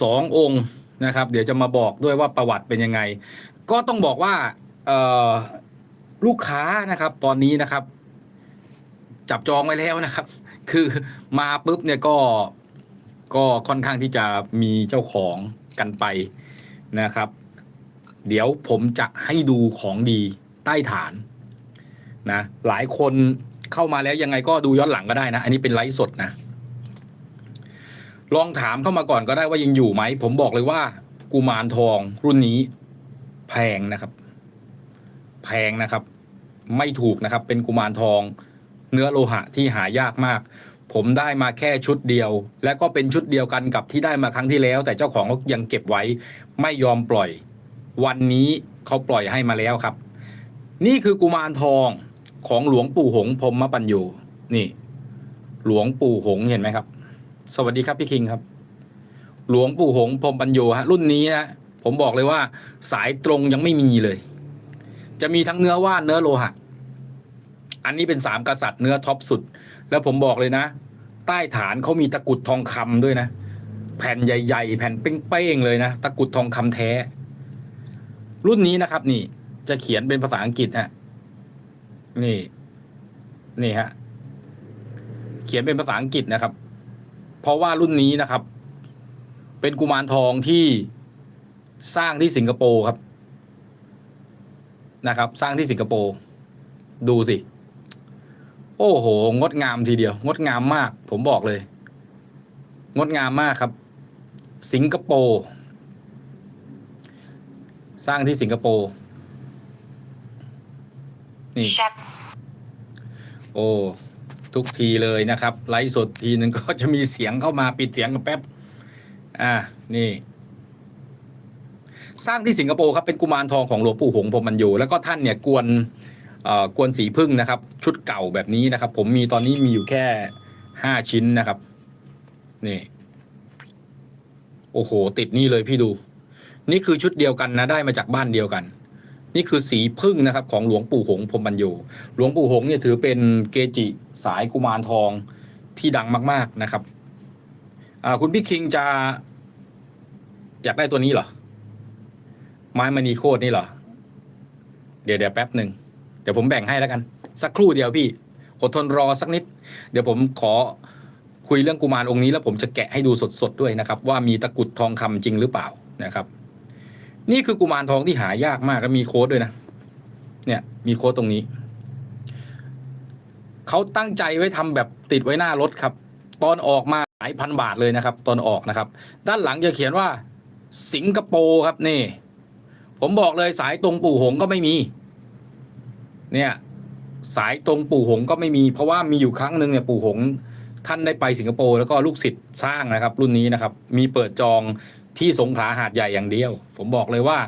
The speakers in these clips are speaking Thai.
สององค์นะครับ เดี๋ยวจะมาบอกด้วยว่าประวัติเป็นยังไง ก็ต้องบอกว่าลูกค้านะครับ ตอนนี้นะครับ จับจองไว้แล้วนะครับ คือมาปุ๊บเนี่ยก็ก็ค่อนข้างที่จะมีเจ้าของกันไปนะครับ เดี๋ยวผมจะให้ดูของดีใต้ฐานนะหลายคนเข้ามาแล้วยังไงก็ดูย้อนหลังก็ได้นะ อันนี้เป็นไลฟ์สดนะ ลองถามเข้ามาก่อนก็ได้ว่ายังอยู่ไหม ผมบอกเลยว่า กุมารทองรุ่นนี้ แพงนะครับ แพงนะครับ ไม่ถูกนะครับ เป็นกุมารทอง เนื้อโลหะที่หายากมาก ผมได้มาแค่ชุดเดียว และก็เป็นชุดเดียวกันกับที่ได้มาครั้งที่แล้ว แต่เจ้าของเขายังเก็บไว้ ไม่ยอมปล่อย วันนี้เขาปล่อยให้มาแล้วครับ นี่คือกุมารทองของหลวงปู่หงพรหมปัญโยนี่ หลวงปู่หงเห็นไหมครับ สวัสดีครับพี่คิงครับ หลวงปู่หงพรมปัญโยฮะรุ่นนี้นะผมบอกเลยว่าสายตรงยังไม่มีเลย จะมีทั้งเนื้อว่านเนื้อโลหะ อันนี้เป็นสามกษัตริย์เนื้อท็อปสุด แล้วผมบอกเลยนะ ใต้ฐานเขามีตะกุดทองคำด้วยนะ แผ่นใหญ่ ๆ แผ่นเป้งๆเลยนะตะกุดทองคำแท้ รุ่นนี้นะครับ นี่ จะเขียนเป็นภาษาอังกฤษฮะนี่ นี่ฮะเขียนเป็นภาษาอังกฤษนะครับ ราะว่ารุ่นนี้นะครับ เป็นกุมารทองที่สร้างที่สิงคโปร์ครับนะครับ สร้างที่สิงคโปร์ดูสิ โอ้โห งดงามทีเดียว งดงามมาก ผมบอกเลย งดงามมากครับ สิงคโปร์สร้างที่สิงคโปร์นี่ Shut โอ้ ทุกทีเลยนะครับ ไลฟ์สดทีหนึ่งก็จะมีเสียงเข้ามาปิดเสียงกันแป๊บ อ่า นี่ สร้างที่สิงคโปร์ครับเป็นกุมารทองของหลวงปู่หงส์พรหมบรรโยแล้วก็ท่านเนี่ยกวนอ่อกวนสีพึ่งนะครับ ชุดเก่าแบบนี้นะครับ ผมมีตอนนี้มีอยู่แค่ห้าชิ้นนะครับ นี่ โอ้โห ติดนี่เลยพี่ดู นี่คือชุดเดียวกันนะได้มาจากบ้านเดียวกัน นี่คือสีพึ่งนะครับของหลวงปู่หงพรมบรรโยหลวงปู่หงเนี่ยถือเป็นเกจิสายกุมารทองที่ดังมาก ๆนะครับคุณพี่คิงจะอยากได้ตัวนี้เหรอ ไม้มณีโคตรนี่เหรอ เดี๋ยวเดี๋ยวแป๊บหนึ่งเดี๋ยวผมแบ่งให้แล้วกัน สักครู่เดียวพี่ อดทนรอสักนิด เดี๋ยวผมขอคุยเรื่องกุมารองค์นี้แล้วผมจะแกะให้ดูสดๆด้วยนะครับ ว่ามีตะกุดทองคำจริงหรือเปล่านะครับ นี่คือกุมารทองที่หายากมากและมีโค้ดด้วยนะ เนี่ยมีโค้ดตรงนี้ เขาตั้งใจไว้ทำแบบติดไว้หน้ารถครับ ตอนออกมาหลายพันบาทเลยนะครับ ตอนออกนะครับ ด้านหลังจะเขียนว่า สิงคโปร์ครับนี่ ผมบอกเลยสายตรงปู่หงก็ไม่มี เนี่ยสายตรงปู่หงก็ไม่มี เพราะว่ามีอยู่ครั้งหนึ่งเนี่ยปู่หงท่านได้ไปสิงคโปร์แล้วก็ลูกศิษย์สร้างนะครับ รุ่นนี้นะครับ มีเปิดจอง ที่สงขลาหาดใหญ่อย่างเดียว ผมบอกเลยว่า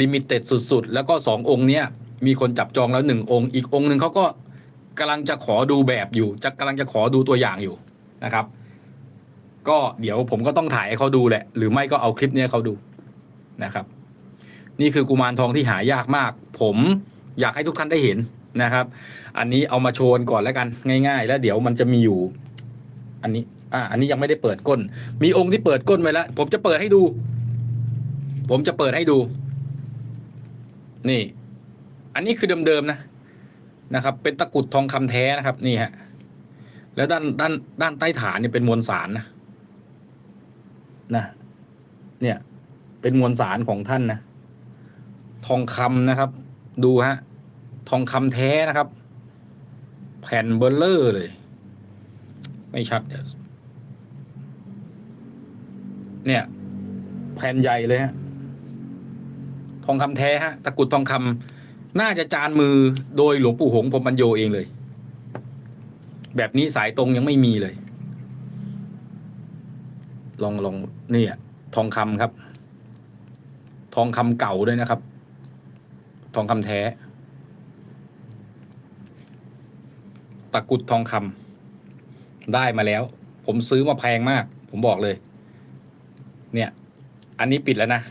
ลิมิเต็ดสุด ๆ แล้วก็สององค์เนี้ยมีคนจับจองแล้วหนึ่งองค์ อีกองค์หนึ่งเขาก็กำลังจะขอดูแบบอยู่ จะกำลังจะขอดูตัวอย่างอยู่นะครับ ก็เดี๋ยวผมก็ต้องถ่ายให้เขาดูแหละ หรือไม่ก็เอาคลิปเนี้ยเขาดูนะครับ นี่คือกุมารทองที่หายากมาก ผมอยากให้ทุกท่านได้เห็นนะครับ อันนี้เอามาโชว์ก่อนแล้วกันง่าย ๆ แล้วเดี๋ยวมันจะมีอยู่ อันนี้ อ่าอันนี้ยังไม่ได้เปิดก้น มีองค์ที่เปิดก้นไว้แล้ว ผมจะเปิดให้ดู ผมจะเปิดให้ดู นี่ อันนี้คือเดิมๆนะนะครับ เป็นตะกุดทองคำแท้นะครับ นี่ฮะ แล้วด้านด้านด้านใต้ฐานเนี่ยเป็นมวลสารนะนะเนี่ย เป็นมวลสารของท่านนะทองคำนะครับ ดูฮะทองคำแท้นะครับ แผ่นเบลเลอร์เลย ไม่ชัดเดี๋ยว เนี่ย แผ่นใหญ่เลยฮะทองคำแท้ฮะตะกุดทองคำน่าจะจานมือโดยหลวงปู่หงพรมบรรโยเองเลย แบบนี้สายตรงยังไม่มีเลย ลองลองนี่อะทองคำครับ ทองคำเก่าด้วยนะครับ ทองคำแท้ ตะกุดทองคำได้มาแล้ว ผมซื้อมาแพงมาก ผมบอกเลย เนี่ย อันนี้ปิดแล้วนะ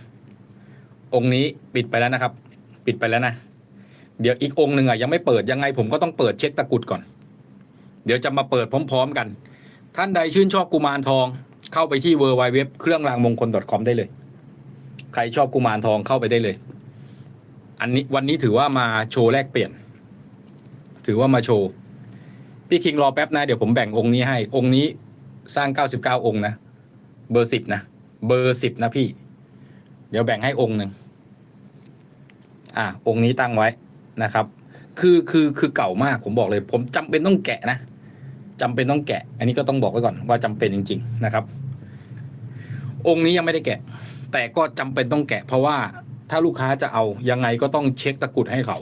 องค์นี้ปิดไปแล้วนะครับ ปิดไปแล้วนะ เดี๋ยวอีกองค์หนึ่งอะยังไม่เปิดยังไง ผมก็ต้องเปิดเช็คตะกุดก่อน เดี๋ยวจะมาเปิดพร้อม ๆ กัน ท่านใดชื่นชอบกุมารทอง เข้าไปที่ w w w เครื่องรางมงคล .com ได้เลย ใครชอบกุมารทองเข้าไปได้เลย อันนี้วันนี้ถือว่ามาโชว์แลกเปลี่ยน ถือว่ามาโชว์พี่คิงรอแป๊บนะเดี๋ยวผมแบ่งองค์นี้ให้องค์นี้สร้าง 99 องค์นะ เบอร์สิบนะ เบอร์สิบนะพี่ เดี๋ยวแบ่งให้องค์หนึ่งอะองค์นี้ตั้งไว้นะครับ คือคือคือเก่ามากผมบอกเลย ผมจำเป็นต้องแกะนะจำเป็นต้องแกะ อันนี้ก็ต้องบอกไว้ก่อนว่าจำเป็นจริง ๆ นะครับ องค์นี้ยังไม่ได้แกะ แต่ก็จำเป็นต้องแกะ เพราะว่าถ้าลูกค้าจะเอายังไงก็ต้องเช็คตะกรุดให้เขา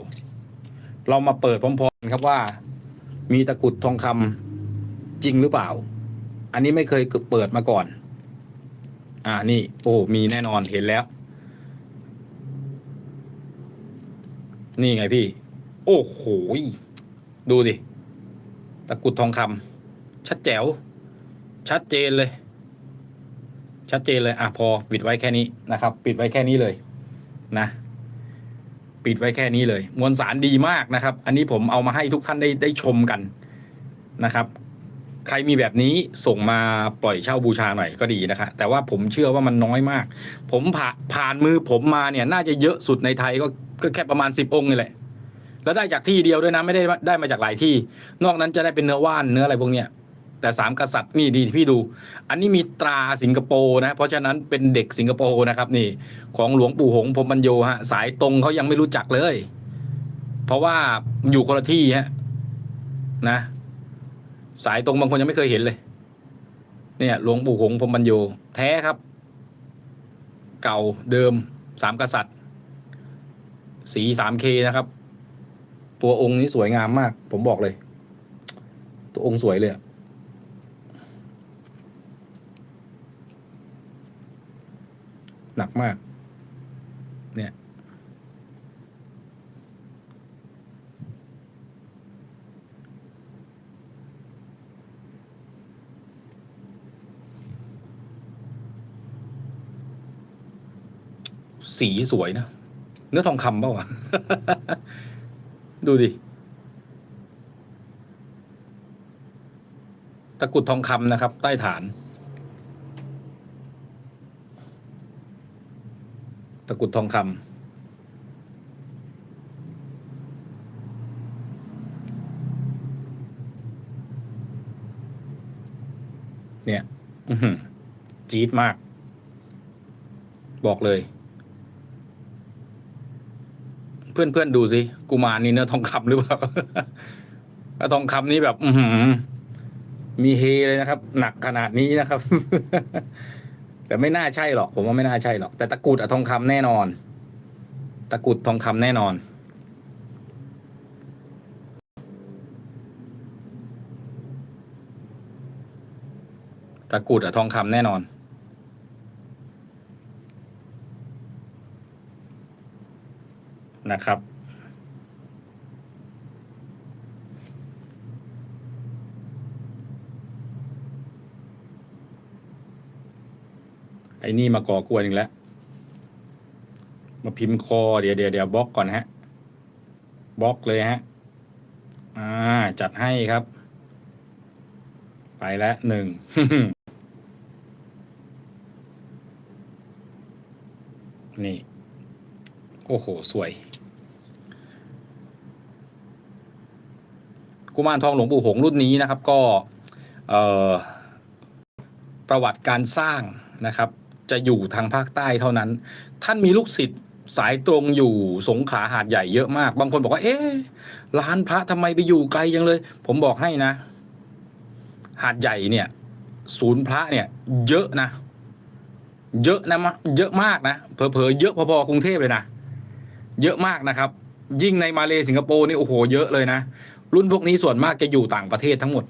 เรามาเปิดพร้อมๆครับว่า มีตะกรุดทองคำจริงหรือเปล่า อันนี้ไม่เคยเปิดมาก่อน อ่านี่โอ้มีแน่นอนเห็นแล้ว นี่ไงพี่ โอ้โหดูดิตะกุดทองคำชัดแจ๋ว ชัดเจนเลย ชัดเจนเลย อะพอปิดไว้แค่นี้นะครับ ปิดไว้แค่นี้เลยนะ ปิดไว้แค่นี้เลย มวลสารดีมากนะครับ อันนี้ผมเอามาให้ทุกท่านได้ได้ชมกันนะครับ ใครมีแบบนี้ส่งมาปล่อยเช่าบูชาหน่อยก็ดีนะคะ แต่ว่าผมเชื่อว่ามันน้อยมาก ผมผ่าผ่านมือผมมาเนี่ยน่าจะเยอะสุดในไทยก็ก็แค่ประมาณสิบองค์นี่แหละ แล้วได้จากที่เดียวด้วยนะไม่ได้ได้มาจากหลายที่ นอกนั้นจะได้เป็นเนื้อว่านเนื้ออะไรพวกเนี้ยแต่สามกษัตริย์นี่ดีพี่ดู อันนี้มีตราสิงคโปร์นะ เพราะฉะนั้นเป็นเด็กสิงคโปร์นะครับนี่ของหลวงปู่หงส์พรมบรรโยฮะสายตรงเขายังไม่รู้จักเลย เพราะว่าอยู่คนละที่ฮะนะ สายตรงบางคนยังไม่เคยเห็นเลย เนี่ยหลวงปู่หงพรมบรรโยแท้ครับ เก่าเดิมสามกษัตริย์ สีสามเคนะครับ ตัวองค์นี้สวยงามมาก ผมบอกเลย ตัวองค์สวยเลยหนักมาก เนี่ย สีสวยนะ เนื้อทองคำเปล่าวะดูดิตะกุดทองคำนะครับ ใต้ฐาน ตะกุดทองคำเนี่ยจี๊ดมาก บอกเลย เพื่อนเพื่อนๆดูสิกุมารนี่เนื้อทองคำหรือเปล่าถ้าทองคำนี่แบบ อืมีเฮเลยนะครับ หนักขนาดนี้นะครับ แต่ไม่น่าใช่หรอก ผมว่าไม่น่าใช่หรอก แต่ตะกุดอะทองคำแน่นอน ตะกุดทองคำแน่นอนตะกุดอะทองคำแน่นอน นะครับ ไอ้นี่มาก่อกวนอีกแล้ว มาพิมพ์คอเดี๋ยวเดี๋ยวเดี๋ยวบล็อกก่อนฮะบล็อกเลยฮะ อ่า จัดให้ครับ ไปแล้วหนึ่งนี่ โอ้โห สวย กุมารทองหลวงปู่หงรุ่นนี้นะครับ ก็ประวัติการสร้างนะครับ จะอยู่ทางภาคใต้เท่านั้น ท่านมีลูกศิษย์สายตรงอยู่สงขลาหาดใหญ่เยอะมาก บางคนบอกว่าเอ๊ะร้านพระทำไมไปอยู่ไกลยังเลย ผมบอกให้นะ หาดใหญ่เนี่ย ศูนย์พระเนี่ย เยอะนะ เยอะนะมะเยอะมากนะเผลอๆเยอะพอๆกรุงเทพเลยนะเยอะมากนะครับ ยิ่งในมาเลสิงคโปร์นี่โอ้โหเยอะเลยนะ รุ่นพวกนี้ส่วนมากจะอยู่ต่างประเทศทั้งหมด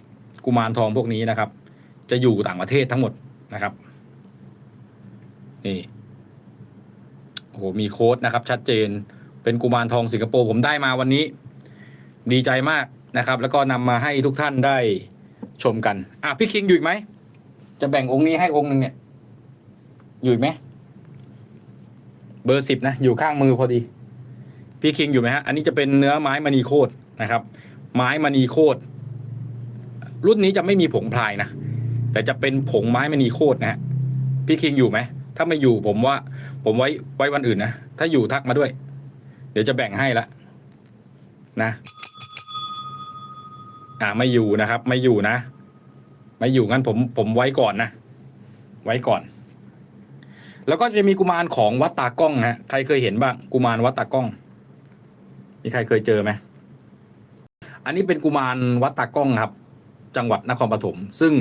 กุมารทองพวกนี้นะครับ จะอยู่ต่างประเทศทั้งหมดนะครับ นี่โอ้โหมีโค้ดนะครับ ชัดเจนเป็นกุมารทองสิงคโปร์ผมได้มาวันนี้ ดีใจมากนะครับ แล้วก็นำมาให้ทุกท่านได้ชมกัน อะพี่คิงอยู่อีกไหมจะแบ่งองค์นี้ให้องค์หนึ่งเนี่ย อยู่อีกไหมเบอร์สิบนะ อยู่ข้างมือพอดี พี่คิงอยู่ไหมฮะ อันนี้จะเป็นเนื้อไม้มณีโคตรนะครับ ไม้มณีโคตรรุ่นนี้จะไม่มีผงพลายนะ แต่จะเป็นผงไม้มณีโคตรนะฮะพี่คิงอยู่ไหม ถ้าไม่อยู่ผมว่า ผมไว้ไว้วันอื่นนะ ถ้าอยู่ทักมาด้วย เดี๋ยวจะแบ่งให้ละนะ อ่าไม่อยู่นะครับ ไม่อยู่นะ ไม่อยู่งั้นผมผมไว้ก่อนนะ ไว้ก่อน แล้วก็จะมีกุมารของวัดตากล้องฮะใครเคยเห็นบ้าง กุมารวัดตากล้อง มีใครเคยเจอไหม อันนี้เป็นกุมารวัดตากล้องครับ จังหวัดนครปฐมซึ่ง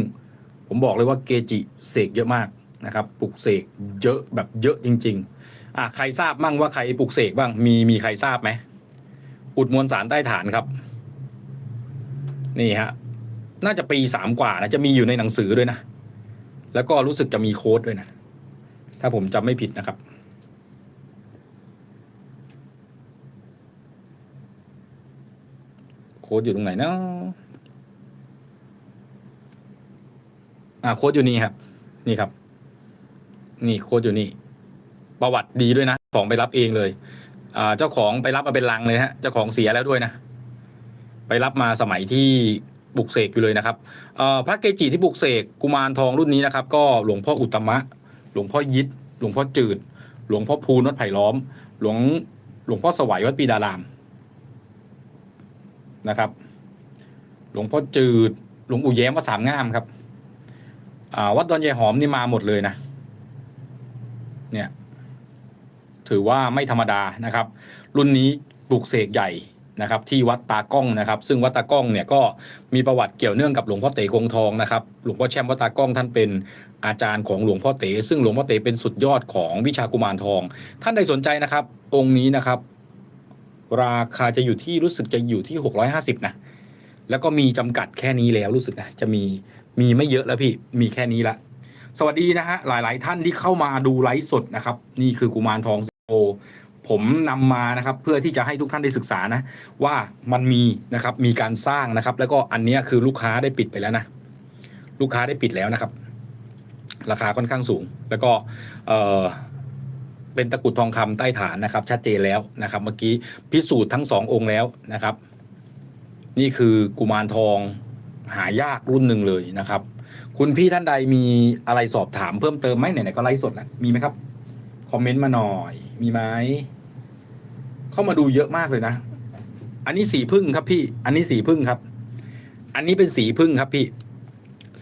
ผมบอกเลยว่าเกจิเสกเยอะมากนะครับปลุกเสกเยอะแบบเยอะจริง ๆ อะใครทราบมั่งว่าใครปลุกเสกบ้างมีมีใครทราบไหมอุดมวลสารใต้ฐานครับ นี่ฮะน่าจะปีสามกว่านะจะมีอยู่ในหนังสือด้วยนะ แล้วก็รู้สึกจะมีโค้ดด้วยนะ ถ้าผมจำไม่ผิดนะครับ ค้ดอยู่ตรงไหนเนาะอ่าโค้ดอยู่นี่ครับ นี่ครับ นี่โค้ดอยู่นี่ ประวัติดีด้วยนะ ของไปรับเองเลย อ่า เจ้าของไปรับมาเป็นลังเลยฮะ เจ้าของเสียแล้วด้วยนะ ไปรับมาสมัยที่บุกเสกอยู่เลยนะครับอ่อพระเกจิที่บุกเสกกุมารทองรุ่นนี้นะครับ ก็หลวงพ่ออุตตมะ หลวงพ่อยิดหลวงพ่อจืด หลวงพ่อภูนวัดไผ่ล้อม หลวงหลวงพ่อสวัยวัดปีดาราม นะครับ หลวงพ่อจืด หลวงปู่แย้มวัดสามงามครับวัดดอนยายหอมนี่มาหมดเลยนะ เนี่ย ถือว่าไม่ธรรมดานะครับ รุ่นนี้ปลูกเสกใหญ่นะครับ ที่วัดตากล้องนะครับ ซึ่งวัดตากล้องเนี่ยก็มีประวัติเกี่ยวเนื่องกับหลวงพ่อเต๋คงทองนะครับ หลวงพ่อแช่มวัดตากล้องท่านเป็นอาจารย์ของหลวงพ่อเต๋ซึ่งหลวงพ่อเต๋เป็นสุดยอดของวิชากุมารทอง ท่านใดสนใจนะครับ องค์นี้นะครับ ราคาจะอยู่ที่รู้สึกจะอยู่ที่ 650 นะ แล้วก็มีจำกัดแค่นี้แล้วรู้สึกนะ จะมีมีไม่เยอะแล้วพี่ มีแค่นี้ละ สวัสดีนะฮะ หลาย ๆ ท่านที่เข้ามาดูไลฟ์สดนะครับ นี่คือกุมารทองโอผมนำมานะครับเพื่อที่จะให้ทุกท่านได้ศึกษานะว่ามันมีนะครับมีการสร้างนะครับ แล้วก็อันนี้คือลูกค้าได้ปิดไปแล้วนะ ลูกค้าได้ปิดแล้วนะครับ ราคาค่อนข้างสูง แล้วก็ เป็นตะกรุดทองคำใต้ฐานนะครับ ชัดเจนแล้วนะครับ เมื่อกี้พิสูจน์ทั้งสององค์แล้วนะครับ นี่คือกุมารทองหายากรุ่นหนึ่งเลยนะครับ คุณพี่ท่านใดมีอะไรสอบถามเพิ่มเติมไหมไหนๆก็ไลฟ์สดแล้วมีไหมครับคอมเมนต์มาหน่อยมีไหมเข้ามาดูเยอะมากเลยนะ อันนี้สีพึ่งครับพี่ อันนี้สีพึ่งครับ อันนี้เป็นสีพึ่งครับพี่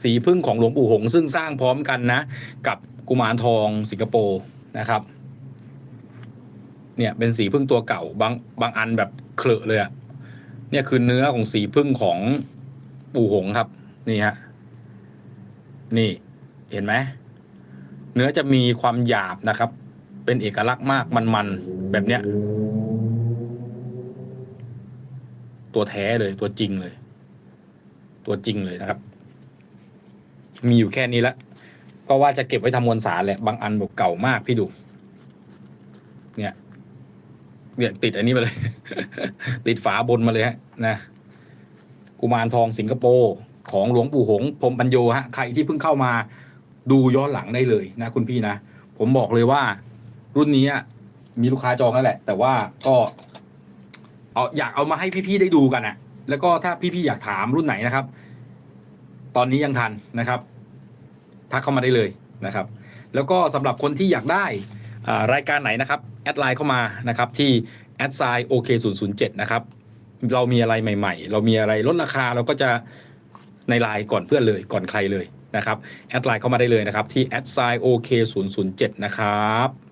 สีพึ่งของหลวงปู่หงส์ซึ่งสร้างพร้อมกันนะ กับกุมารทองสิงคโปร์นะครับ เนี่ยเป็นสีพึ่งตัวเก่าบางบางอันแบบเคลอะเลยอะเนี่ยคือเนื้อของสีพึ่งของปู่หงครับ นี่ฮะนี่เห็นไหมเนื้อจะมีความหยาบนะครับ เป็นเอกลักษณ์มากมันๆแบบเนี้ย ตัวแท้เลยตัวจริงเลย ตัวจริงเลยนะครับ มีอยู่แค่นี้ละก็ว่าจะเก็บไว้ทำมวลสารแหละบางอันแบอกเก่ามากพี่ดู เนี่ยติดอันนี้มาเลย ติดฝาบนมาเลยฮะนะกุมารทองสิงคโปร์ของหลวงปู่หงพรมปัญโยฮะใครที่เพิ่งเข้ามาดูย้อนหลังได้เลยนะคุณพี่นะ ผมบอกเลยว่า รุ่นนี้มีลูกค้าจองแล้วแหละ แต่ว่าก็เอาอยากเอามาให้พี่ๆได้ดูกันอะแล้วก็ถ้าพี่ๆอยากถามรุ่นไหนนะครับ ตอนนี้ยังทันนะครับทักเข้ามาได้เลยนะครับ แล้วก็สำหรับคนที่อยากได้ รายการไหนนะครับแอดไลน์เข้ามานะครับที่แอดไซโอเคศูนย์ศูนย์เจ็ดนะครับเรามีอะไรใหม่ ๆ เรามีอะไรลดราคาเราก็จะในไลน์ก่อนเพื่อนเลยก่อนใครเลยนะครับแอดไลน์เข้ามาได้เลยนะครับที่แอดไซโอเคศูนย์ศูนย์เจ็ดนะครับ